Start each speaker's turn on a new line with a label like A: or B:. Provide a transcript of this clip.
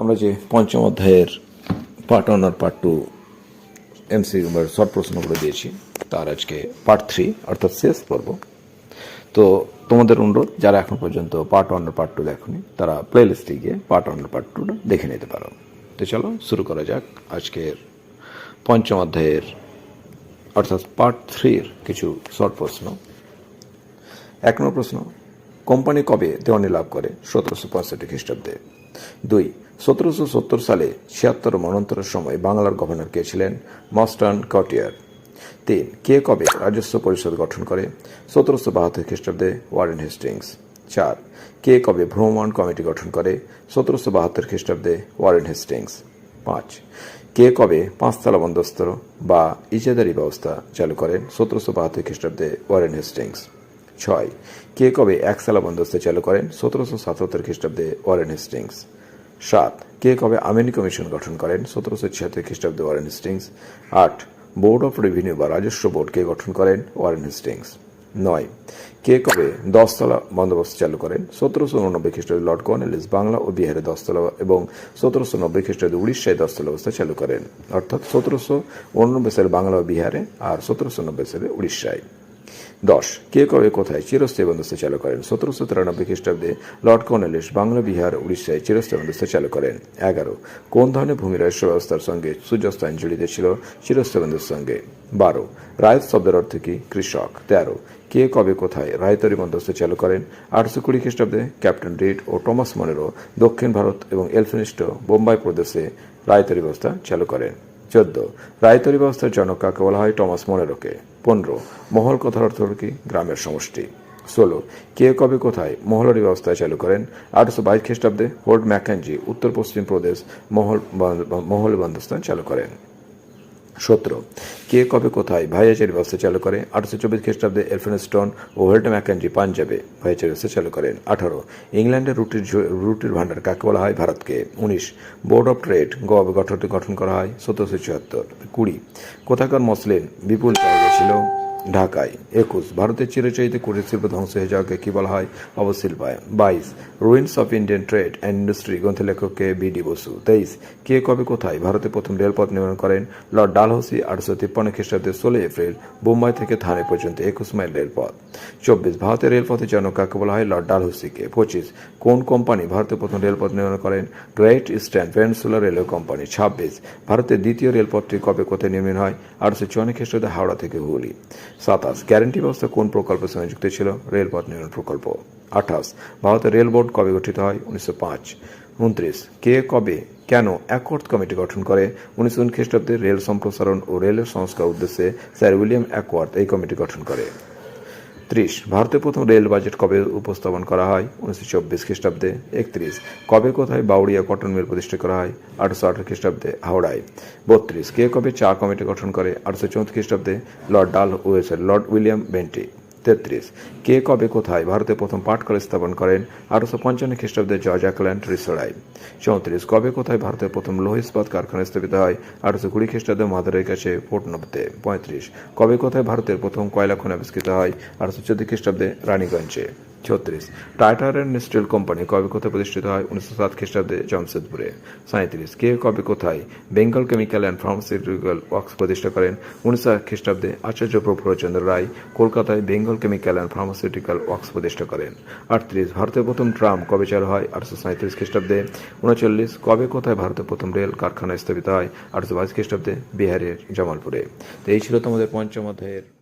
A: আমরা যে পঞ্চম অধ্যায়ের পার্ট ওয়ান আর পার্ট টু এমসি শর্ট প্রশ্নগুলো দিয়েছি, তার আজকে পার্ট থ্রি অর্থাৎ শেষ পর্ব। তো তোমাদের অনুরোধ, যারা এখন পর্যন্ত পার্ট ওয়ান আর পার্ট টু দেখনি, তারা প্লে লিস্টে গিয়ে পার্ট ওয়ান আর পার্ট টুটা দেখে নিতে পারো। তো চলো, শুরু করা যাক আজকের পঞ্চম অধ্যায়ের, অর্থাৎ পার্ট থ্রির কিছু শর্ট প্রশ্ন। এক নম্বর প্রশ্ন, কোম্পানি কবে দেওয়ানি লাভ করে? সতেরোশো পঁয়ষট্টি খ্রিস্টাব্দে। দুই সতেরোশো সত্তর সালে ছিয়াত্তর মনন্তরের সময় বাংলার গভর্নর কে ছিলেন? মস্টার্ন কটিয়ার তিন, কে কবে রাজস্ব পরিষদ গঠন করে? সতেরোশো বাহাত্তর খ্রিস্টাব্দে ওয়ারেন হেস্টিংস। চার, কে কবে ভ্রমণ কমিটি গঠন করে? সতেরোশো বাহাত্তর খ্রিস্টাব্দে ওয়ারেন হেস্টিংস। পাঁচ, কে কবে পাঁচতলা বন্দোবস্ত বা ইজাদারি ব্যবস্থা চালু করেন? সতেরোশো বাহাত্তর খ্রিস্টাব্দে ওয়ারেন হেস্টিংস। ছয়, কে কবে একসালা বন্দোবস্ত চালু করেন? সতেরোশো সাতাত্তর খ্রিস্টাব্দে ওয়ারেন হেস্টিংস। সাত, কে কবে আমিনি কমিশন গঠন করেন? সতেরোশো ছিয়াত্তর খ্রিস্টাব্দে ওয়ারেন হেস্টিংস আট, বোর্ড অফ রেভিনিউ বা রাজস্ব বোর্ড কে গঠন করেন? ওয়ারেন হেস্টিংস নয়, কে কবে দশতলা বন্দোবস্ত চালু করেন? সতেরোশো উননব্বই খ্রিস্টাব্দে লর্ড কর্নেলিস বাংলা ও বিহারে দশতলা এবং সতেরোশো নব্বই খ্রিস্টাব্দে উড়িষ্যায় দশতলা অবস্থা চালু করেন। অর্থাৎ সতেরোশো উননব্বই সালে বাংলা ও বিহারে আর সতেরোশো নব্বই সালে উড়িষ্যায়। দশ। কে কবে কোথায় চিরস্থায়ী বন্দোবস্ত চালু করেন? সতেরোশো তিরানব্বই খ্রিস্টাব্দে লর্ড কর্নেলিস বাংলা বিহার, উড়িষ্যায় চিরস্থায়ী বন্দোবস্ত চালু করেন। এগারো। কোন ধরনের ভূমি রাজস্ব ব্যবস্থার সঙ্গে সূর্যাস্ত আইন জড়িত ছিল চিরস্থায়ী বন্দোবস্তের সঙ্গে। বারো। রায়ত শব্দের অর্থ কি? কৃষক। তেরো। কে কবে কোথায় রায়তরি বন্দোবস্ত চালু করেন? আটশো কুড়ি খ্রিস্টাব্দে ক্যাপ্টেন রিড ও টমাস মনেরো দক্ষিণ ভারত এবং এলফিনিস্ট বোম্বাই প্রদেশে রায়তরি ব্যবস্থা চালু করেন। চোদ্দ। রায়তরি ব্যবস্থার জনক কাকে বলা হয়? টমাস মনেরোকে। পনেরো, মহল কথার অর্থ হল কি? গ্রামের সমষ্টি। ষোলো, কে কবে কোথায় মহলারি ব্যবস্থা চালু করেন? আঠারোশো বাইশ খ্রিস্টাব্দে হোল্ড ম্যাকেনজি উত্তর পশ্চিম প্রদেশ মহল মহল বন্দস্থান চালু করেন। সতেরো। কে কবে কোথায়? ভাইয়াচারি ব্যবস্থা চালু করে। আঠারোশো চব্বিশ খ্রিস্টাব্দে এলফেনস্টন ও হোল্ট ম্যাকেন্ডি পাঞ্জাবে ভাইয়াচারি ব্যবস্থা চালু করেন। আঠারো। ইংল্যান্ডের রুটির রুটির ভাণ্ডার কাকে বলা হয়? ভারতকে। উনিশ। বোর্ড অফ ট্রেড গবে গঠনটি গঠন করা হয়। সতেরোশো চুয়াত্তর কুড়ি। কোথাকার মসলিন বিপুল চাহিদা গেছিল ঢাকায়। একুশ, ভারতের চিরচাইতে কুটির শিল্প ধ্বংস হয়ে যাওয়াকে কি বলা হয়? অবশিল্পায় বাইশ ruins of Indian trade and industry গ্রন্থ লেখক কে বি ডি বসু। তেইশ, কে কবে কোথায় ভারতে প্রথম রেলপথ নির্মাণ করেন? লর্ড ডালহৌসি, আটশো তিপ্পান্ন খ্রিস্টাব্দে ষোলো এপ্রিল, বোম্বাই থেকে থানে পর্যন্ত একুশ মাইল রেলপথ। চব্বিশ, ভারতের রেলপথের জন্য কাকে বলা হয়? লর্ড ডালহৌসিকে। পঁচিশ, কোন কোম্পানি ভারতে প্রথম রেলপথ নির্মাণ করেন? Great Eastern Peninsular Railway company. ছাব্বিশ, ভারতের দ্বিতীয় রেলপথটি কবে কোথায় নির্মাণ হয়? আটশো চুয়ান্ন খ্রিস্টাব্দে হাওড়া থেকে হুগলি। সাতাশ গ্যারেন্টি ব্যবস্থা কোন প্রকল্পের সঙ্গে যুক্ত ছিল? রেলপথ নির্মাণ প্রকল্প। আঠাশ ভারতের রেল বোর্ড কবে গঠিত হয়? উনিশশো পাঁচ। উনত্রিশ, কে কবে, কেন অ্যাকর্ড কমিটি গঠন করে? উনিশশো খ্রিস্টাব্দে রেল সম্প্রসারণ ও রেলের সংস্কার উদ্দেশ্যে স্যার উইলিয়াম অ্যাকওয়ার্থ এই কমিটি গঠন করে। ত্রিশ ভারতের প্রথম রেল বাজেট কবে উপস্থাপন করা হয়? উনিশশো চব্বিশ খ্রিস্টাব্দে একত্রিশ। কবে কোথায় বাউড়িয়া কটন মিল প্রতিষ্ঠা করা হয়? আটশো আঠারো খ্রিস্টাব্দে হাওড়ায়। বত্রিশ। কে কবে চা কমিটি গঠন করে? আটশো চৌত্রিশ খ্রিস্টাব্দে লর্ড ডাল ওয়েসের লর্ড উইলিয়াম বেন্টি। তেত্রিশ। কে কবে কোথায়? ভারতে প্রথম পাটকল স্থাপন করেন আঠারোশো পঞ্চান্ন খ্রিস্টাব্দে জর্জ অ্যাকল্যান্ড রিসোড়ায় চৌত্রিশ, কবে কোথায় ভারতের প্রথম লৌহ ইস্পাত কারখানা স্থাপিত হয়? আঠারোশো কুড়ি খ্রিস্টাব্দে মাদারের কাছে পোর্টনবতে পঁয়ত্রিশ, কবে কোথায় ভারতের প্রথম কয়লা খনি আবিষ্কৃত হয়? আঠারোশো চোদ্দ খ্রিস্টাব্দে রানীগঞ্জে। ছত্রিশ। টাইটার অ্যান্ড স্টিল কোম্পানি কবে কোথায় প্রতিষ্ঠিত হয়? উনিশশো সাত খ্রিস্টাব্দে জামশেদপুরে। সাঁত্রিশ কে কবে কোথায়? Bengal Chemical and Pharmaceutical Works প্রতিষ্ঠা করেন। উনিশশো এক খ্রিস্টাব্দে আচার্য প্রফুল্লচন্দ্র রায় কলকাতায় Bengal Chemical and Pharmaceutical Works প্রতিষ্ঠা করেন। আটত্রিশ। ভারতের প্রথম ট্রাম কবে চালু হয়? আটশো সাঁত্রিশ খ্রিস্টাব্দে। উনচল্লিশ। কবে কোথায় ভারতের প্রথম রেল কারখানা স্থাপিত হয়? আটশো বাইশ খ্রিস্টাব্দে বিহারের জামালপুরে। তো এই ছিল তোমাদের পঞ্চম অধ্যায়ের